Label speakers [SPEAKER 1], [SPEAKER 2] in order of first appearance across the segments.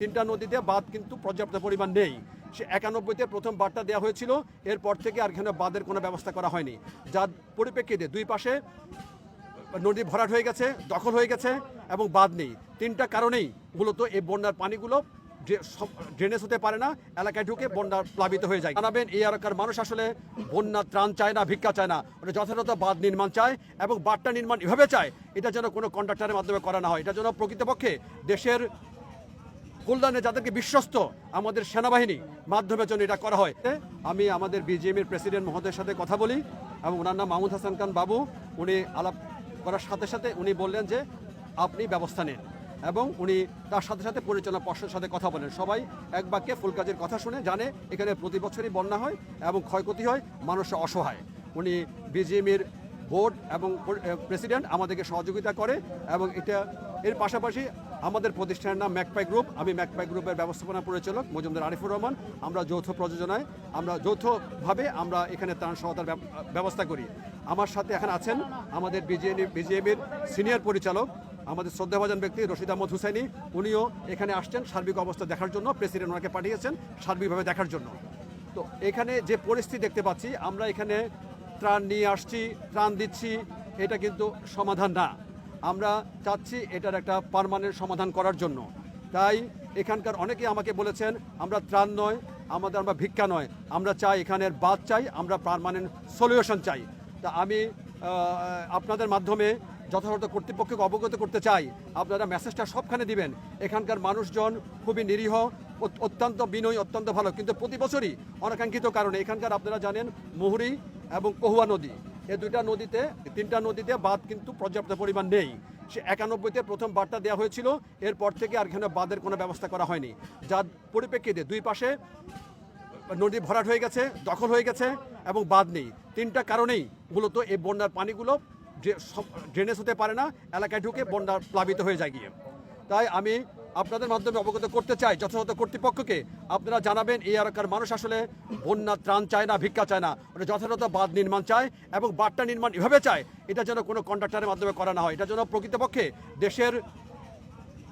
[SPEAKER 1] তিনটা নদীতে বাঁধ কিন্তু পর্যাপ্ত পরিমাণ নেই। সে একানব্বইতে প্রথম বাঁধটা দেওয়া হয়েছিল, এরপর থেকে আর এখানে বাঁধের কোনো ব্যবস্থা করা হয়নি। যার পরিপ্রেক্ষিতে দুই পাশে নদী ভরাট হয়ে গেছে, দখল হয়ে গেছে এবং বাঁধ নেই। তিনটা কারণেই মূলত এই বন্যার পানিগুলো ড্রেনেজ হতে পারে না, এলাকায় ঢুকে বন্যা প্লাবিত হয়ে যায়। জানাবেন, এই এলাকার মানুষ আসলে বন্যা ত্রাণ চায় না, ভিক্ষা চায় না। ওরা যথাযথ বাঁধ নির্মাণ চায় এবং বাঁধটা নির্মাণ এভাবে চায়, এটা যেন কোনো কন্ট্রাক্টরের মাধ্যমে করা না হয়। এটা যেন প্রকৃতপক্ষে দেশের কল্যাণে যাদেরকে বিশ্বস্ত আমাদের সেনাবাহিনী মাধ্যমে যেন এটা করা হয়। আমি আমাদের বিজিএমের প্রেসিডেন্ট মহোদয়ের সাথে কথা বলি এবং ওনার নাম মাহমুদ হাসান খান বাবু। উনি আলাপ করার সাথে সাথে উনি বললেন যে, আপনি ব্যবস্থা নেন। এবং উনি তার সাথে সাথে পরিচালনা পর্ষদের সাথে কথা বলেন। সবাই এক বাক্যে ফুলকাজের কথা শুনে জানে, এখানে প্রতি বছরই বন্যা হয় এবং ক্ষয়ক্ষতি হয়, মানুষ অসহায়। উনি বিজিএমের বোর্ড এবং প্রেসিডেন্ট আমাদেরকে সহযোগিতা করে এবং এটা, এর পাশাপাশি আমাদের প্রতিষ্ঠানের নাম ম্যাকপাই গ্রুপ। আমি ম্যাকপাই গ্রুপের ব্যবস্থাপনা পরিচালক মজুমদার আরিফুর রহমান। আমরা যৌথ প্রযোজনায়, আমরা যৌথভাবে আমরা এখানে ত্রাণ সহায়তার ব্যবস্থা করি। আমার সাথে এখন আছেন আমাদের বিজিএম বিজিএমের সিনিয়র পরিচালক, আমাদের শ্রদ্ধাভাজন ব্যক্তি রশিদ আহমদ হুসাইনি। উনিও এখানে আসছেন সার্বিক অবস্থা দেখার জন্য, প্রেসিডেন্ট ওনাকে পাঠিয়েছেন সার্বিকভাবে দেখার জন্য। তো এখানে যে পরিস্থিতি দেখতে পাচ্ছি, আমরা এখানে ত্রাণ নিয়ে আসছি, ত্রাণ দিচ্ছি, এটা কিন্তু সমাধান না। আমরা চাচ্ছি এটার একটা পারমানেন্ট সমাধান করার জন্য। তাই এখানকার অনেকেই আমাকে বলেছেন, আমরা ত্রাণ নয়, আমাদের আমরা ভিক্ষা নয়, আমরা চাই এখানের বাদ চাই, আমরা পার্মানেন্ট সলিউশন চাই। তা আমি আপনাদের মাধ্যমে যথাযথ কর্তৃপক্ষকে অবগত করতে চাই। আপনারা মেসেজটা সবখানে দিবেন। এখানকার মানুষজন খুবই নিরীহ অত্যন্ত বিনয়ী, অত্যন্ত ভালো। কিন্তু প্রতি বছরই অনাকাঙ্ক্ষিত কারণে এখানকার আপনারা জানেন, মুহুরী এবং কহুয়া নদী। এই দুইটা নদীতে তিনটা নদীতে বাঁধ কিন্তু পর্যাপ্ত পরিমাণ নেই। সে একানব্বইতে প্রথম বাঁধটা দেওয়া হয়েছিল, এরপর থেকে আর এখানে বাঁধের কোনো ব্যবস্থা করা হয়নি। যার পরিপ্রেক্ষিতে দুই পাশে নদী ভরাট হয়ে গেছে, দখল হয়ে গেছে এবং বাঁধ নেই। তিনটা কারণেই মূলত এই বন্যার পানিগুলো ড্রেনেজ হতে পারে না, এলাকায় ঢুকে বন্যা প্লাবিত হয়ে যায় গিয়ে। তাই আমি আপনাদের মাধ্যমে অবগত করতে চাই যথাযথ কর্তৃপক্ষকে, আপনারা জানাবেন এই এলাকার মানুষ আসলে বন্যা ত্রাণ চায় না, ভিক্ষা চায় না। মানে যথাযথ বাঁধ নির্মাণ চায় এবং বাঁধটা নির্মাণ এভাবে চায়, এটা যেন কোনো কন্ট্রাক্টরের মাধ্যমে করা না হয়। এটা যেন প্রকৃতপক্ষে দেশের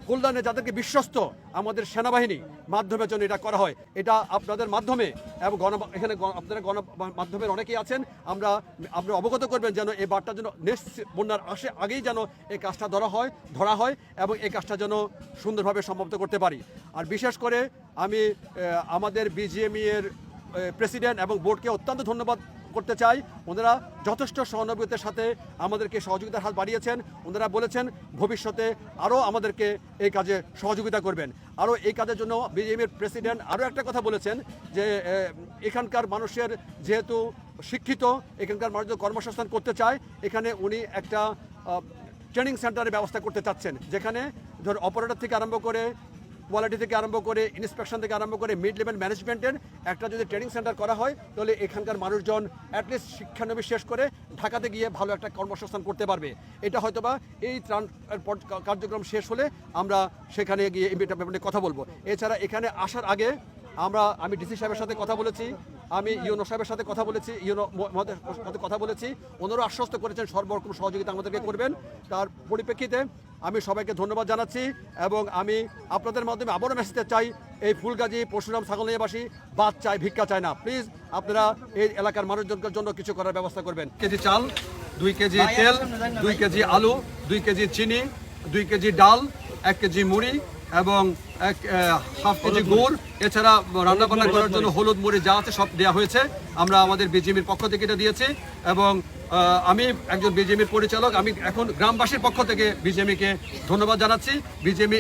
[SPEAKER 1] কল্যাণে যাদেরকে বিশ্বস্ত আমাদের সেনাবাহিনী মাধ্যমে যেন এটা করা হয়, এটা আপনাদের মাধ্যমে এবং গণ, এখানে আপনাদের গণ মাধ্যমের অনেকেই আছেন, আমরা, আপনি অবগত করবেন যেন এই বার্তা যেন নেক্সট বন্যার আসে আগেই যেন এই কাজটা ধরা হয় ধরা হয় এবং এই কাজটা যেন সুন্দরভাবে সমাপ্ত করতে পারি। আর বিশেষ করে আমি আমাদের বিজিএমই এর প্রেসিডেন্ট এবং বোর্ডকে অত্যন্ত ধন্যবাদ করতে চাই। ওনারা যথেষ্ট সহানুভূতির সাথে আমাদেরকে সহযোগিতার হাত বাড়িয়েছেন। ওনারা বলেছেন, ভবিষ্যতে আরও আমাদেরকে এই কাজে সহযোগিতা করবেন। আরও এই কাজের জন্য বিজেপির প্রেসিডেন্ট আরও একটা কথা বলেছেন যে এখানকার মানুষের যেহেতু শিক্ষিত, এখানকার মানুষ কর্মসংস্থান করতে চায়, এখানে উনি একটা ট্রেনিং সেন্টারের ব্যবস্থা করতে চাচ্ছেন। যেখানে ধর অপারেটর থেকে আরম্ভ করে কোয়ালিটি থেকে আরম্ভ করে ইন্সপেকশন থেকে আরম্ভ করে মিড লেভেল ম্যানেজমেন্টের একটা যদি ট্রেনিং সেন্টার করা হয়, তাহলে এখানকার মানুষজন অ্যাটলিস্ট শিক্ষানবিশ শেষ করে, ঢাকাতে গিয়ে ভালো একটা কর্মসংস্থান করতে পারবে। এটা হয়তোবা এই ত্রাণ কার্যক্রম শেষ হলে আমরা সেখানে গিয়ে এই ব্যাপারে কথা বলব। এছাড়া এখানে আসার আগে আমরা, আমি ডিসি সাহেবের সাথে কথা বলেছি, আমি ইউনো সাহেবের সাথে কথা বলেছি, ইউনো সাথে কথা বলেছি, ওনারও আশ্বস্ত করেছেন সর্বরকম সহযোগিতা আমাদেরকে করবেন। তার পরিপ্রেক্ষিতে আমি সবাইকে ধন্যবাদ জানাচ্ছি এবং আমি আপনাদের মাধ্যমে আবারও মেসেজ চাই, এই ফুলগাজী, পরশুরাম, ছাগলনিয়াবাসী, বাদ চাই, ভিক্ষা চায় না। প্লিজ আপনারা এই এলাকার মানুষজনদের জন্য কিছু করার ব্যবস্থা করবেন। কেজি চাল, দুই কেজি তেল, দুই কেজি আলু, দুই কেজি চিনি, দুই কেজি ডাল, এক কেজি মুড়ি এবং এক হাফ কেজি গুড় এছাড়া রান্না বান্না করার জন্য হলুদ মুড়ি যা আছে সব দেওয়া হয়েছে। আমরা আমাদের বিজিএমির পক্ষ থেকে এটা দিয়েছি এবং আমি একজন বিজেপির পরিচালক আমি এখন গ্রামবাসীর পক্ষ থেকে বিজেপিকে ধন্যবাদ জানাচ্ছি। বিজেপি